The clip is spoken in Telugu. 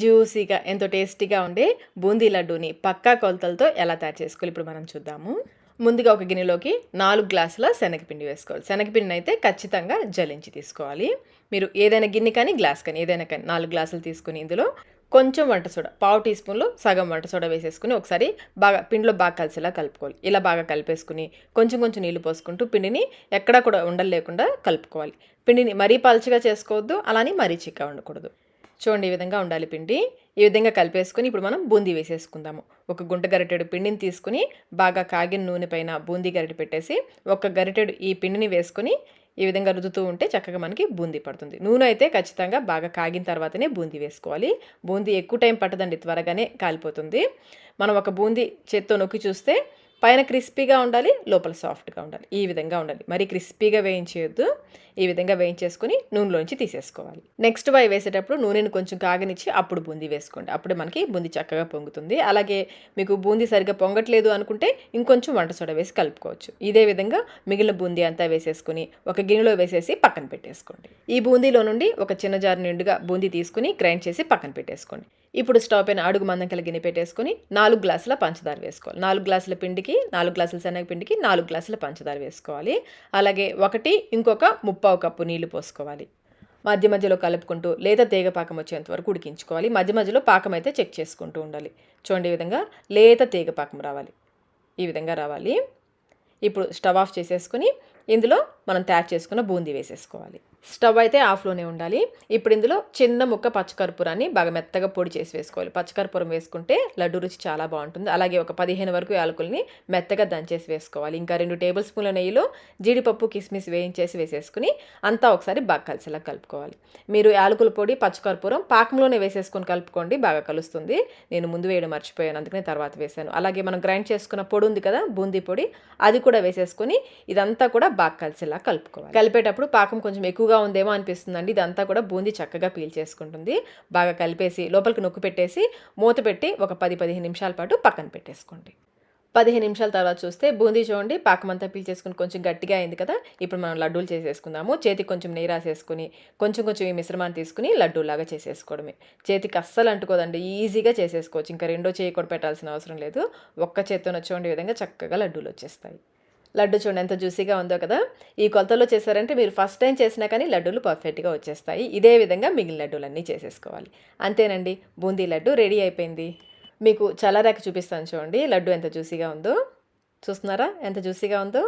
జ్యూసీగా ఎంతో టేస్టీగా ఉండే బూందీ లడ్డూని పక్కా కొలతలతో ఎలా తయారు చేసుకోవాలి ఇప్పుడు మనం చూద్దాము. ముందుగా ఒక గిన్నెలోకి నాలుగు గ్లాసుల శనగపిండి వేసుకోవాలి. శనగపిండిని అయితే ఖచ్చితంగా జలించి తీసుకోవాలి. మీరు ఏదైనా గిన్నె కానీ గ్లాస్ కానీ ఏదైనా కానీ నాలుగు గ్లాసులు తీసుకుని ఇందులో కొంచెం వంట సోడా పావు టీ స్పూన్లో సగం వంట సోడా వేసేసుకుని ఒకసారి బాగా పిండిలో బాగా కలిసేలా కలుపుకోవాలి. ఇలా బాగా కలిపేసుకుని కొంచెం కొంచెం నీళ్ళు పోసుకుంటూ పిండిని ఎక్కడా కూడా ఉండలేకుండా కలుపుకోవాలి. పిండిని మరీ పలుచగా చేసుకోవద్దు అలానే మరీ చిక్క ఉండకూడదు. చూడండి ఈ విధంగా ఉండాలి పిండి. ఈ విధంగా కలిపేసుకుని ఇప్పుడు మనం బూందీ వేసేసుకుందాము. ఒక గుంట గరిటెడు పిండిని తీసుకుని బాగా కాగిన నూనె పైన బూందీ గరిటె పెట్టేసి ఒక గరిటెడు ఈ పిండిని వేసుకుని ఈ విధంగా రుద్దుతూ ఉంటే చక్కగా మనకి బూందీ పడుతుంది. నూనె అయితే ఖచ్చితంగా బాగా కాగిన తర్వాతనే బూందీ వేసుకోవాలి. బూందీ ఎక్కువ టైం పట్టదండి త్వరగానే కాలిపోతుంది. మనం ఒక బూందీ చేత్తో నొక్కి చూస్తే పైన క్రిస్పీగా ఉండాలి లోపల సాఫ్ట్గా ఉండాలి. ఈ విధంగా ఉండాలి. మరీ క్రిస్పీగా వేయించేయొద్దు. ఈ విధంగా వేయించేసుకుని నూనెలోంచి తీసేసుకోవాలి. నెక్స్ట్ వై వేసేటప్పుడు నూనెను కొంచెం కాగనిచ్చి అప్పుడు బూందీ వేసుకోండి. అప్పుడే మనకి బూందీ చక్కగా పొంగుతుంది. అలాగే మీకు బూందీ సరిగ్గా పొంగట్లేదు అనుకుంటే ఇంకొంచెం వంట సోడ వేసి కలుపుకోవచ్చు. ఇదే విధంగా మిగిలిన బూందీ అంతా వేసేసుకుని ఒక గిన్నెలో వేసేసి పక్కన పెట్టేసుకోండి. ఈ బూందీలో నుండి ఒక చిన్న జారు నిండుగా బూందీ తీసుకుని గ్రైండ్ చేసి పక్కన పెట్టేసుకోండి. ఇప్పుడు స్టవ్ పైన అడుగు మందం కలిగిన గిన్నె పెట్టేసుకొని నాలుగు గ్లాసుల పంచదార వేసుకోవాలి. నాలుగు గ్లాసుల పిండికి నాలుగు గ్లాసుల శనగ పిండికి నాలుగు గ్లాసుల పంచదార వేసుకోవాలి. అలాగే ఒకటి ఇంకొక ముప్పావు కప్పు నీళ్ళు పోసుకోవాలి. మధ్య మధ్యలో కలుపుకుంటూ లేదా తేగ పాకం వచ్చేంత వరకు ఉడికించుకోవాలి. మధ్య మధ్యలో పాకం అయితే చెక్ చేసుకుంటూ ఉండాలి. చూడండి ఈ విధంగా లేత తేగ పాకం రావాలి. ఈ విధంగా రావాలి. ఇప్పుడు స్టవ్ ఆఫ్ చేసేసుకుని ఇందులో మనం తయారు చేసుకున్న బూందీ వేసేసుకోవాలి. స్టవ్ అయితే ఆఫ్లోనే ఉండాలి. ఇప్పుడు ఇందులో చిన్న ముక్క పచ్చకర్పూరాన్ని బాగా మెత్తగా పొడి చేసి వేసుకోవాలి. పచ్చకర్పూరం వేసుకుంటే లడ్డు రుచి చాలా బాగుంటుంది. అలాగే ఒక పదిహేను వరకు యాలకుల్ని మెత్తగా దంచేసి వేసుకోవాలి. ఇంకా రెండు టేబుల్ స్పూన్ల నెయ్యిలో జీడిపప్పు కిస్మిస్ వేయించేసి వేసేసుకుని అంతా ఒకసారి బాగా కలిసేలా కలుపుకోవాలి. మీరు యాలకుల పొడి పచ్చకర్పూరం పాకంలోనే వేసేసుకొని కలుపుకోండి. బాగా కలుస్తుంది. నేను ముందు వేయడం మర్చిపోయాను. అందుకని తర్వాత వేసాను అలాగే మనం గ్రైండ్ చేసుకున్న పొడి ఉంది కదా బూందీ పొడి అది కూడా వేసేసుకొని ఇదంతా కూడా బాగా కలిసేలా కలుపుకోవాలి. కలిపేటప్పుడు పాకం కొంచెం ఎక్కువగా ఉందేమో అనిపిస్తుందండి. ఇదంతా కూడా బూందీ చక్కగా పీల్చేసుకుంటుంది బాగా కలిపేసి లోపలికి నొక్కు పెట్టేసి మూత పెట్టి ఒక పది పదిహేను నిమిషాల పాటు పక్కన పెట్టేసుకోండి. పదిహేను నిమిషాల తర్వాత చూస్తే బూందీ చూడండి పాకం అంతా కొంచెం గట్టిగా అయింది కదా ఇప్పుడు మనం లడ్డూలు చేసేసుకుందాము. చేతికి కొంచెం నెయ్యి రాసేసుకుని కొంచెం కొంచెం ఈ మిశ్రమాన్ని తీసుకుని లడ్డూలాగా చేసేసుకోవడమే. చేతికి అస్సలు అంటుకోదండి ఈజీగా చేసేసుకోవచ్చు. ఇంకా రెండో చేయి కూడా పెట్టాల్సిన అవసరం లేదు. ఒక్క చేతితో చూడండి విధంగా చక్కగా లడ్డూలు వచ్చేస్తాయి. లడ్డు చూడండి ఎంత జ్యూసీగా ఉందో కదా. ఈ కొలతలో చేశారంటే మీరు ఫస్ట్ టైం చేసినా కానీ లడ్డూలు పర్ఫెక్ట్గా వచ్చేస్తాయి. ఇదే విధంగా మిగిలిన లడ్డూలన్నీ చేసేసుకోవాలి. అంతేనండి బూందీ లడ్డు రెడీ అయిపోయింది. మీకు చల్లారాక చూపిస్తాను చూడండి లడ్డు ఎంత జ్యూసీగా ఉందో. చూస్తున్నారా? ఎంత జ్యూసీగా ఉందో?